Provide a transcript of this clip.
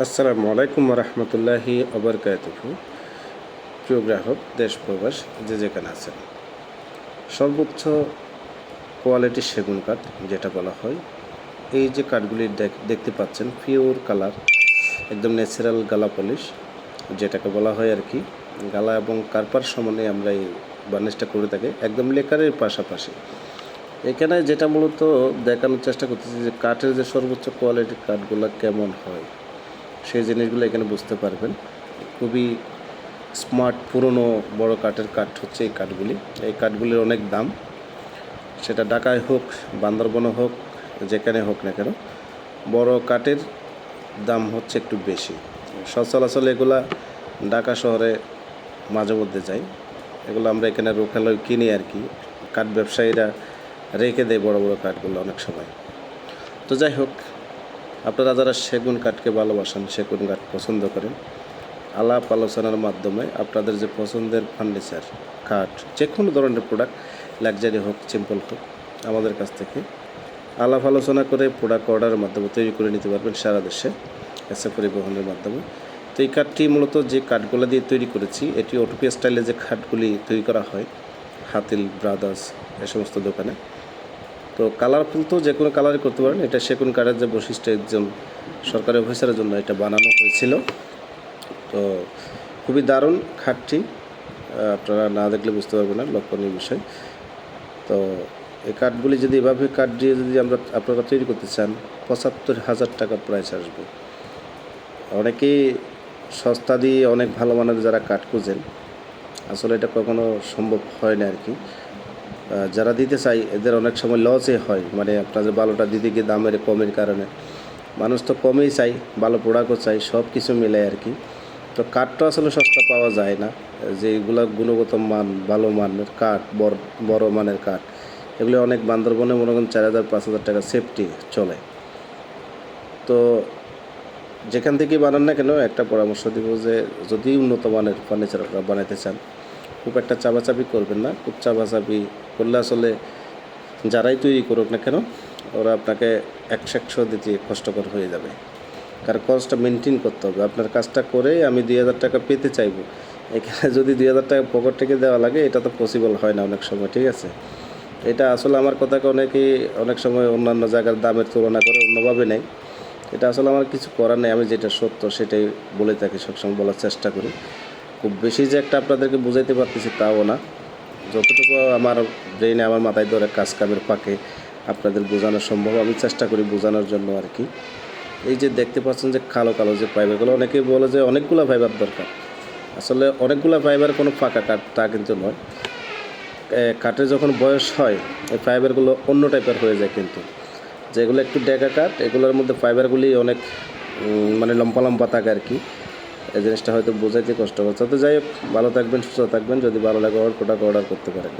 আসসালামু আলাইকুম রহমতুল্লাহি অবরকাতুহ প্রিয় গ্রাহক, দেশ প্রবাস, যে যেখানে আছেন। সর্বোচ্চ কোয়ালিটির সেগুন কাঠ, যেটা বলা হয়, এই যে কাঠগুলি দেখ- দেখতে পাচ্ছেন, পিওর কালার, একদম ন্যাচারাল গালা পলিশ, যেটাকে বলা হয় আর কি। গালা এবং কার্পার সমানে আমরা এই বার্নিশটা করে থাকি, একদম লেকারের পাশাপাশি। এখানে যেটা মূলত দেখানোর চেষ্টা করতেছি যে কাঠের যে সর্বোচ্চ কোয়ালিটির কাঠগুলো কেমন হয়। সেই জিনিসগুলো এখানে বুঝতে পারবেন। খুবই স্মার্ট পুরনো বড় কাঠের কাঠ হচ্ছে এই কাঠগুলি। এই কাঠগুলির অনেক দাম। সেটা ঢাকায় হোক, বান্দরবনে হোক, যেখানে হোক না কেন, বড় কাঠের দাম হচ্ছে একটু বেশি। সচরাচর এগুলা ঢাকা শহরে মাঝে মধ্যে যাই এগুলো আমরা এখানে রোখালয় কিনি আর কি। কাঠ ব্যবসায়ীরা রেখে দেয় বড় বড় কাঠগুলো অনেক সময়। তো যাই হোক আপনারা যারা সেগুন কাঠকে ভালোবাসেন, সেগুন কাঠ পছন্দ করেন, আলাপ আলোচনার মাধ্যমে আপনাদের যে পছন্দের ফার্নিচার কাঠ যে কোনো ধরনের প্রোডাক্ট লাক্সারি হোক সিম্পল হোক, আমাদের কাছ থেকে আলাপ আলোচনা করে প্রোডাক্ট অর্ডারের মাধ্যমে তৈরি করে নিতে পারবেন সারা দেশে এসে পরিবহনের মাধ্যমে। তো এই কাঠটি মূলত যে কাঠগুলো দিয়ে তৈরি করেছি, এটি ওটোপি স্টাইলে যে কাঠগুলি তৈরি করা হয়, হাতিল ব্রাদার্স এ সমস্ত দোকানে। তো কালারফুল তো যে কোনো কালারই করতে পারেন। এটা সেগুন কাঠের যে বৈশিষ্ট্য একজন সরকারি অফিসারের জন্য এটা বানানো হয়েছিল। তো খুবই দারুণ খাটটি। আপনারা না দেখলে বুঝতে পারবেন না, লক্ষণীয় বিষয়। তো এই কাঠগুলি যদি এভাবে কাঠ দিয়ে যদি আমরা, আপনারা তৈরি করতে চান, পঁচাত্তর হাজার টাকা প্রাইস আসবে। অনেকেই সস্তা দিয়ে অনেক ভালো মানের যারা কাঠ খুঁজেন, আসলে এটা কখনো সম্ভব হয় না আর কি। যারা দিতে চাই এদের অনেক সময় লসে হয়। মানে আপনাদের ভালোটা দিতে গিয়ে দামের কমের কারণে। মানুষ তো কমেই চাই ভালো প্রোডাক্টও চাই সব কিছু মিলে আর কি। তো কাঠটা আসলে সস্তা পাওয়া যায় না। যে এগুলো গুণগত মান, ভালো মানের কাঠ বড় বড় মানের কাঠ এগুলো অনেক বান্দরবনে মনে করেন চার হাজার, পাঁচ হাজার টাকা সেফটি চলে। তো যেখান থেকে বানান না কেন, একটা পরামর্শ দিব যে যদি উন্নত মানের ফার্নিচার বানাইতে চান খুব একটা চাপাচাপি করবেন না, খুব চাপাচাপি করলে আসলে যারাই তৈরি করুক না কেন, ওরা আপনাকে একশো একশো দিতে কষ্টকর হয়ে যাবে। কারণ কস্টটা মেনটেন করতে হবে। আপনার কাজটা করে আমি দুই হাজার টাকা পেতে চাইব। এখানে যদি দুই হাজার টাকা পকেট থেকে দেওয়া লাগে, এটা তো পসিবল হয় না অনেক সময়, ঠিক আছে? এটা আসলে আমার কথাকে অনেকেই অনেক সময় অন্যান্য জায়গার দামের তুলনা করে অন্যভাবে নেয়। এটা আসলে আমার কিছু করার নেই, আমি যেটা সত্য সেটাই বলে থাকি, সবসময় বলার চেষ্টা করি। খুব বেশি যে একটা আপনাদেরকে বুঝাইতে পারতেছি তাও না। যতটুকু আমার ব্রেনে আমার মাথায় ধরে কাজ কামের পাকে আপনাদের বোঝানো সম্ভব, আমি চেষ্টা করি বোঝানোর জন্য আর কি। এই যে দেখতে পাচ্ছেন যে কালো কালো যে ফাইবারগুলো অনেকেই বলে যে অনেকগুলো ফাইবার দরকার। আসলে অনেকগুলো ফাইবার কোনো ফাঁকা কাঠ, তা কিন্তু নয়। কাঠের যখন বয়স হয়, এই ফাইবারগুলো অন্য টাইপের হয়ে যায় কিন্তু। যেগুলো একটু ডেকা কাঠ, এগুলোর মধ্যে ফাইবারগুলি অনেক মানে লম্বা লম্বা থাকে আর কি। এই জিনিসটা হয়তো বোঝাইতে কষ্ট হচ্ছে। তো যাই হোক, ভালো থাকবেন, সুস্থ থাকবেন। যদি ভালো লাগে প্রোডাক্ট অর্ডার করতে পারেন।